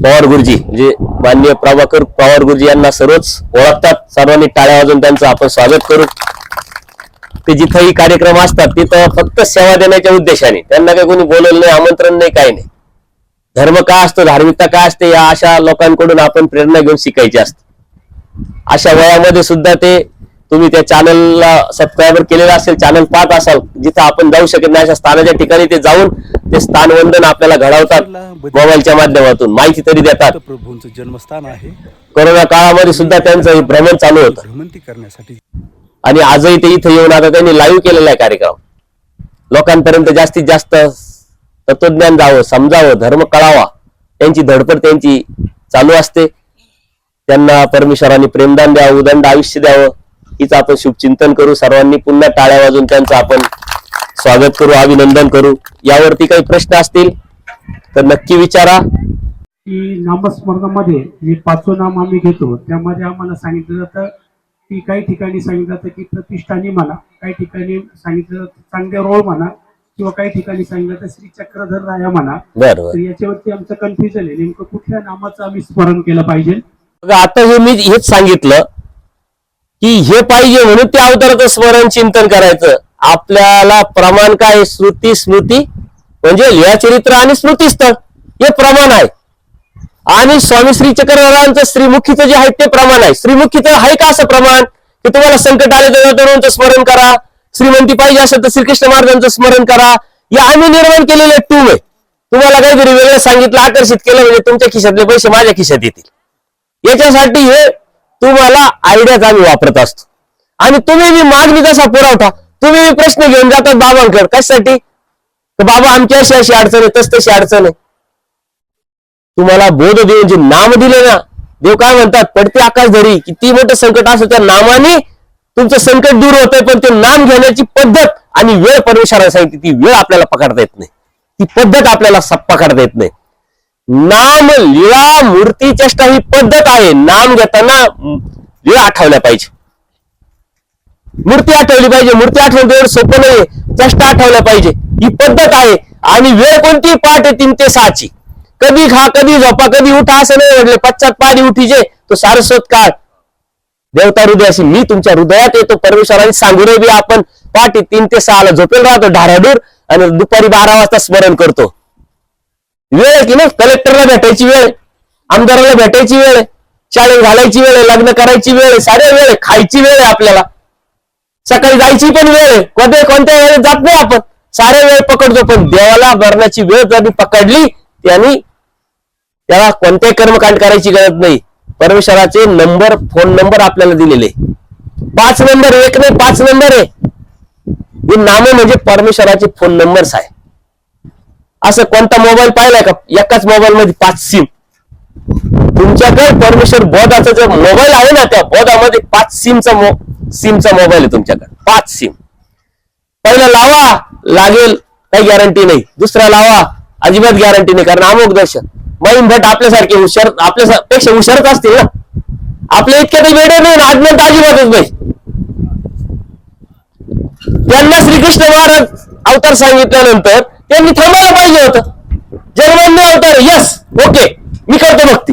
पवार गुरुजी म्हणजे माननीय प्रभाकर पवार गुरुजी यांना सर्वच ओळखतात. सर्वांनी टाळ्या वाजून त्यांचं आपण स्वागत करू. ते जिथंही कार्यक्रम असतात तिथं फक्त सेवा देण्याच्या उद्देशाने. त्यांना काही कोणी बोलवलं नाही आमंत्रण नाही काही नाही. धर्म काय असतो धार्मिकता काय असते या अशा लोकांकडून आपण प्रेरणा घेऊन शिकायची असते. अशा वयामध्ये सुद्धा ते तुम्ही त्या चॅनलला सबस्क्राईबर केलेला असेल चॅनल पाहत असाल जिथं आपण जाऊ शकत नाही अशा स्थानाच्या ठिकाणी ते जाऊन ते स्थानवंदन आपल्याला घडवतात मोबाईलच्या माध्यमातून. माहिती तरी देतात. प्रभूंचं जन्मस्थान आहे. कोरोना काळामध्ये सुद्धा त्यांचं हे भ्रमण चालू होतं. भ्रमंती करण्यासाठी आणि आजही ते इथं येऊन आता त्यांनी लाईव्ह केलेला आहे कार्यक्रम. लोकांपर्यंत जास्तीत जास्त तत्वज्ञान जावं समजावं धर्म कळावा त्यांची धडपड त्यांची चालू असते. त्यांना परमेश्वरांनी प्रेमदान द्यावं उदंड आयुष्य द्यावं हीच आपण शुभचिंतन करू. सर्वांनी पुन्हा टाळ्या वाजून त्यांचं आपण स्वागत करू अभिनंदन करू. यावरती काही प्रश्न असतील तर नक्की विचारा. की नामस्मरणामध्ये जे पाचवं नाम आम्ही घेतो. त्यामध्ये आम्हाला सांगितलं जातं की काही ठिकाणी सांगितलं जातं की प्रतिष्ठानी म्हणा काही ठिकाणी सांगितलं जातं चांगले रोळ म्हणा किंवा काही ठिकाणी सांगितलं जातं श्री चक्रधर राया म्हणा. बरं तर याच्यावरती आमचं कन्फ्युजन आहे. नेमकं कुठल्या नामाचं आम्ही स्मरण केलं पाहिजे? आता हे मी हेच सांगितलं की हे पाहिजे म्हणून त्या अवताराचं स्मरण चिंतन करायचं. आपल्याला प्रमाण काय आहे? श्रुती स्मृती. म्हणजे लिहाचरित्र आणि स्मृतीस्थळ. हे प्रमाण आहे. आणि स्वामी श्री चक्रधरांचं श्रीमुखीचं जे आहे ते प्रमाण आहे. श्रीमुखीचं आहे का असं प्रमाण? की तुम्हाला संकट आले तर तरुणांचं स्मरण करा. श्रीमंती पाहिजे असेल तर श्रीकृष्ण महाराजांचं स्मरण करा. या आम्ही निर्माण केलेले टूम आहे. तुम्हाला काहीतरी वेगळं सांगितलं आकर्षित केलं म्हणजे तुमच्या खिशातले पैसे माझ्या खिशात येतील. याच्यासाठी हे तुम्हाला आयडियाच आम्ही वापरत असतो. आणि तुम्ही मी मागणी तसा पुरवठा. तुम्ही प्रश्न घेऊन जातात बाबांकडे. कशासाठी? तर बाबा आमची अशी अशी अडचण आहे तस तशी अडचण आहे. तुम्हाला बोध देऊन जे नाम दिले ना देव काय म्हणतात? पडते आकाश धरी किती मोठं संकट असो त्या नामाने तुमचं संकट दूर होतंय पण ते नाम घेण्याची पद्धत आणि वेळ परमेश्वराने सांगितली ती वेळ आपल्याला पकडता येत नाही. ती पद्धत आपल्याला पकडता येत नाही. नाम लिळा मूर्ती चेष्टा ही पद्धत आहे. नाम घेताना वेळ आठवल्या पाहिजे. मूर्ती आठवली पाहिजे. मूर्ती आठवणं एवढं सोपं नाही चष्टा आठवल्या पाहिजे. ही पद्धत आहे आणि वेळ कोणती पाठ आहे तीन ते सहाची. कधी खा कधी झोपा कधी उठा असं नाही म्हटले पश्चात पाणी उठीजे तो सारस्वत काळ. देवता हृदयाशी मी तुमच्या हृदयात येतो परमेश्वराने सांगू बी आपण पाठी तीन ते सहाला झोपेल राहतो ढाराडूर आणि दुपारी बारा वाजता स्मरण करतो. वेळ आहे की ना कलेक्टरला भेटायची वेळ आमदाराला भेटायची वेळ शाळेत घालायची वेळ आहे, लग्न करायची वेळ सारे वेळ खायची वेळ आहे आपल्याला. सकाळी जायची पण वेळ आहे कोणत्या कोणत्या वेळेत जात नाही आपण. सारे वेळ पकडतो पण देवाला भरण्याची वेळ त्यांनी पकडली त्यांनी त्याला कोणत्याही कर्मकांड करायची गरज नाही. परमेश्वराचे नंबर फोन नंबर आपल्याला दिलेले. पाच नंबर एक नाही पाच नंबर आहे. हे नाम म्हणजे परमेश्वराचे फोन नंबर्स आहे. असं कोणता मोबाईल पाहिलाय का? एकाच मोबाईल मध्ये पाच सिम तुमच्याकडे परमेश्वर बोधाचा जो मोबाईल आहे ना त्या बोधामध्ये पाच सिमचा मो सिमचा मोबाईल आहे तुमच्याकडे. पाच सिम. पहिला लावा लागेल काही गॅरंटी नाही. दुसरा लावा अजिबात गॅरंटी नाही कारण अमोक दर्शन मैन भट आपल्यासारखे हुशार आपल्यापेक्षा हुशारच असतील ना? आपल्या इतक्या तर वेळ नाही आजनंतर अजिबातच नाही. त्यांना श्रीकृष्ण महाराज अवतार सांगितल्यानंतर त्यांनी थांबायला पाहिजे होतं. जन्मांनी अवतार यस ओके मी करतो भक्ती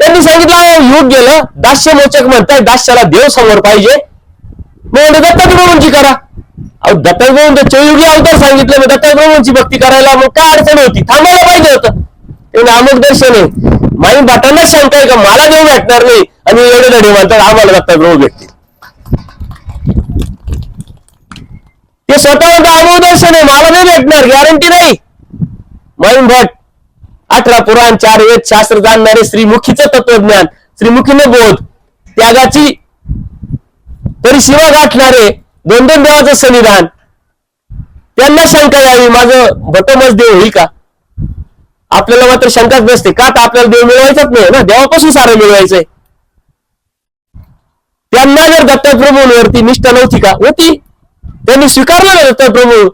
त्यांनी सांगितलं युग गेलं. दास्य मोचक म्हणताय दास्याला देव समोर पाहिजे. मग म्हणजे दत्तात्रय करा. अहो दत्तात्रय चौयुगी अवतार सांगितलं मग दत्तात्रय भक्ती करायला मग काय अडचण होती? थांबायला पाहिजे होतं. ते अमुक दर्शन आहे. माई भटांनाच सांगताय का मला देव भेटणार नाही. आणि एवढे धडे म्हणतात आम्हाला दत्तात्रय भेटतील. ते स्वतः अमुक दर्शन आहे मला नाही भेटणार गॅरंटी नाही. माईन भट अठरा पुराण चार वेद शास्त्र जाणणारे श्रीमुखीचं तत्वज्ञान श्रीमुखीने बोध त्यागाची परिसीमा गाठणारे दोन दोन देवाचं संविधान. त्यांना शंका यावी माझं भटमच देव होईल का? आपल्याला मात्र शंकाच नसते का तर आपल्याला देव मिळवायचाच नाही? ना देवापासून सारं मिळवायचंय. त्यांना जर दत्तप्रभूंवरती निष्ठा नव्हती का? होती. त्यांनी स्वीकारलं ना दत्तप्रभू.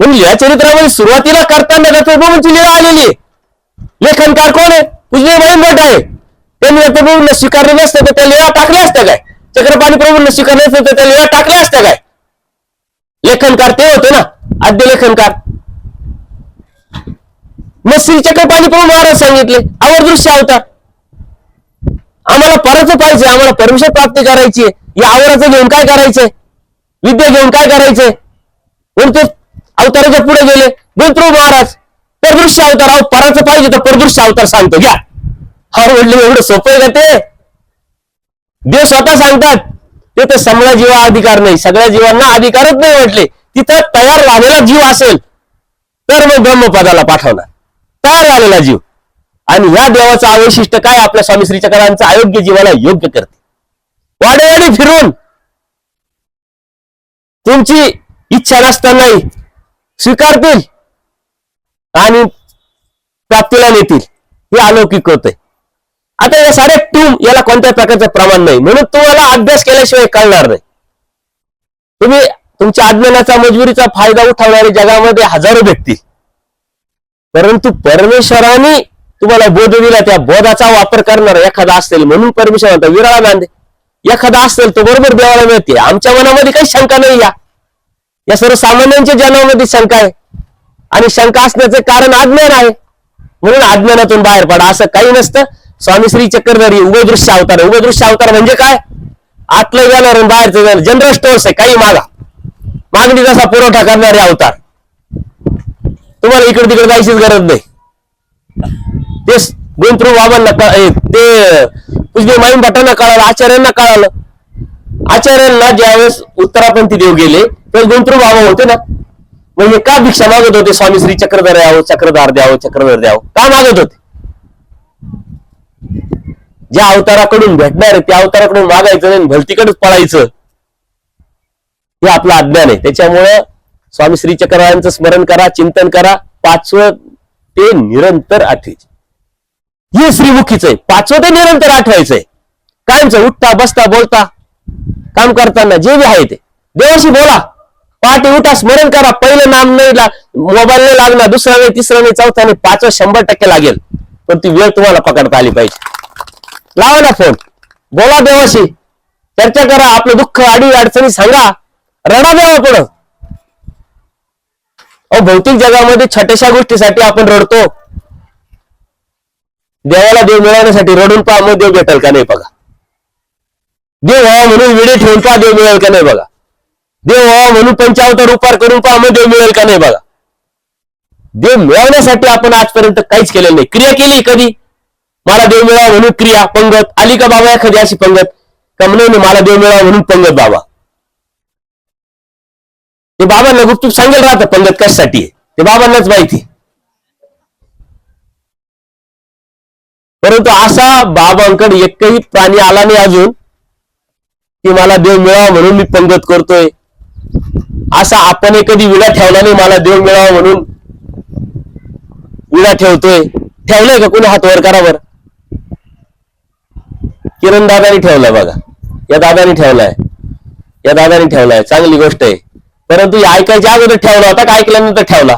म्हणजे या चरित्रामध्ये सुरुवातीला करताना दत्तप्रभूंची लीळा आलेली आहे. लेखनकार कोण आहे? पूजनीय महिम भट आहे. त्यांनी प्रभूंना स्वीकारलं नसतं तर त्या लीळा टाकल्या असत्या काय? चक्रपाणी प्रभूंना स्वीकारले नसतं तर त्या लीळा टाकल्या असत्या काय? लेखनकार ते होते ना आद्य लेखनकार. मग श्री चक्रपाणी प्रभू महाराज सांगितले आवर दृश्य होता आम्हाला परत पाहिजे आम्हाला परमेश्वर प्राप्ती करायची आहे या आवराचं घेऊन काय करायचंय? विद्या घेऊन काय करायचंय? म्हणून ते अवताराच्या पुढे गेले. गुंतरू महाराज. परदृश्य अवतार अहो पराचं पाहिजे तर परदृश्य अवतार सांगतो घ्या. हा म्हटलं एवढं सोपं आहे का ते? देव स्वतः सांगतात ते तर समजा जीवा अधिकार नाही सगळ्या जीवांना अधिकारच नाही म्हटले. तिथं तयार झालेला जीव असेल तर मग ब्रह्मपदाला पाठवणार. तयार झालेला जीव. आणि ह्या देवाचं अवशिष्ट काय? आपल्या स्वामी श्री चक्रांचं अयोग्य जीवाला योग्य करते. वाडेवाडी फिरून तुमची इच्छा नसतानाही स्वीकारतील. आणि प्राप्तीला नेतील. हे अलौकिक होते आता या साऱ्या टूम याला कोणत्या प्रकारचं प्रमाण नाही. म्हणून तुम्हाला अभ्यास केल्याशिवाय कळणार नाही. तुम्ही तुमच्या अज्ञानाचा मजबुरीचा फायदा उठवणारे जगामध्ये हजारो भेटतील परंतु परमेश्वराने तुम्हाला बोध दिला त्या बोधाचा वापर करणार एखादा असेल म्हणून परमेश्वर म्हणता विराळा नांदे. एखादा असेल तो बरोबर देवाला मिळते. आमच्या मनामध्ये काही शंका नाही या. या सर्वसामान्यांच्या जनामध्ये शंका आहे. आणि शंका असण्याचं कारण अज्ञान आहे. म्हणून अज्ञानातून बाहेर पडा. असं काही नसतं. स्वामी श्री चक्रधरी उभदृश्य अवतार. उभदृश्य अवतार म्हणजे काय? आतलं जाणार आणि बाहेरचं जाणार जनरल स्टोअर्स आहे काही मागा. मागणी तसा पुरवठा करणारे अवतार. तुम्हाला इकडे तिकडे जायचीच गरज नाही. ते गुंतरू बाबांना ते पूजनीय माईन भटांना कळालं आचार्यांना कळालं. आचार्यांना ज्यावेळेस उत्तरापंथी देव गेले तर गुंतरू बाबा होते ना. म्हणजे का भिक्षा मागत होते? स्वामी श्री चक्रधर यावं चक्रधार द्यावं चक्रधर द्यावं. का मागत होते? ज्या अवताराकडून भेटणार आहे त्या अवताराकडून मागायचं नाही भलतीकडेच पळायचं. हे आपलं अज्ञान आहे. त्याच्यामुळं स्वामी श्री चक्ररायांचं स्मरण करा चिंतन करा. पाचवं ते निरंतर आठवायचे. हे श्रीमुखीच आहे. पाचवं ते निरंतर आठवायचंय कायमचं उठता बसता बोलता काम करताना जे बी आहे ते. देवाशी बोला. पहाटे उठा स्मरण करा. पहिलं नाम नाही मोबाईल नाही लागणार. दुसरा नाही तिसरा नाही चौथा नाही पाचवा शंभर टक्के लागेल. पण ती वेळ तुम्हाला पकडता आली पाहिजे. लावा ना फोन. बोला देवाशी. चर्चा करा. आपलं दुःख आडी अडचणी सांगा. रडा देवा पुढं. अहो भौतिक जगामध्ये छोट्याशा गोष्टीसाठी आपण रडतो. देवाला देव मिळवण्यासाठी रडून पहा मग देव भेटेल का नाही बघा. देव व्हावा म्हणून विडे ठेवून पहा देव मिळेल का नाही बघा. देव म्हणून पंचावतार उपार करून पहा मग देव मिळेल का नाही बघा. देव मिळवण्यासाठी आपण आजपर्यंत काहीच केलेलं नाही. क्रिया केली कधी? मला देव मिळावा म्हणून क्रिया पंगत. आली का बाबा एखादी अशी पंगत? का म्हणून मला देव मिळावा म्हणून पंगत बाबा. ते बाबांना गुपचूप सांगेल राहतं पंगत कशासाठी ते बाबांनाच माहिती परंतु असा बाबांकडे एकही प्राणी आला नाही अजून की मला देव मिळावा म्हणून मी पंगत करतोय. असा आपण कधी विडा ठेवला नाही मला देव मिळावा म्हणून. विडा ठेवतोय. ठेवलंय का कोणी हात वर करा बर किरण दादानी ठेवलाय बघा. या दादानी ठेवलाय. या दादानी ठेवलाय. चांगली गोष्ट आहे. परंतु ऐकायच्या अगोदर ठेवला होता का? ऐकल्यानंतर ठेवला.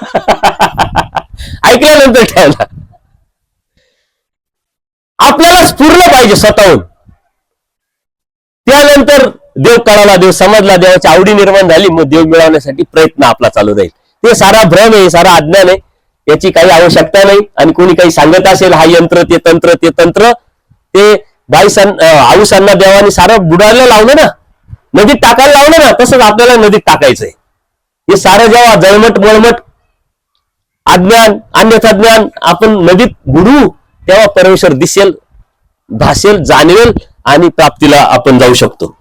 ऐकल्यानंतर ठेवला. आपल्याला पूर्ण पाहिजे स्वतःहून. त्यानंतर देव कळाला देव समजला देवाची आवडी निर्माण झाली मग देव मिळवण्यासाठी प्रयत्न आपला चालू राहील. ते सारा भ्रम आहे सारा अज्ञान आहे. याची काही आवश्यकता नाही आणि कोणी काही सांगत असेल हा यंत्र ते तंत्र ते तंत्र ते बाईसां आऊसांना देवाने सारं बुडायला लावलं ना नदीत टाकायला लावलं ना तसंच आपल्याला नदीत टाकायचंय. हे सारं जेव्हा जळमट मळमट अज्ञान अन्यथा ज्ञान आपण नदीत बुडू तेव्हा परमेश्वर दिसेल भासेल जाणवेल आणि प्राप्तीला आपण जाऊ शकतो.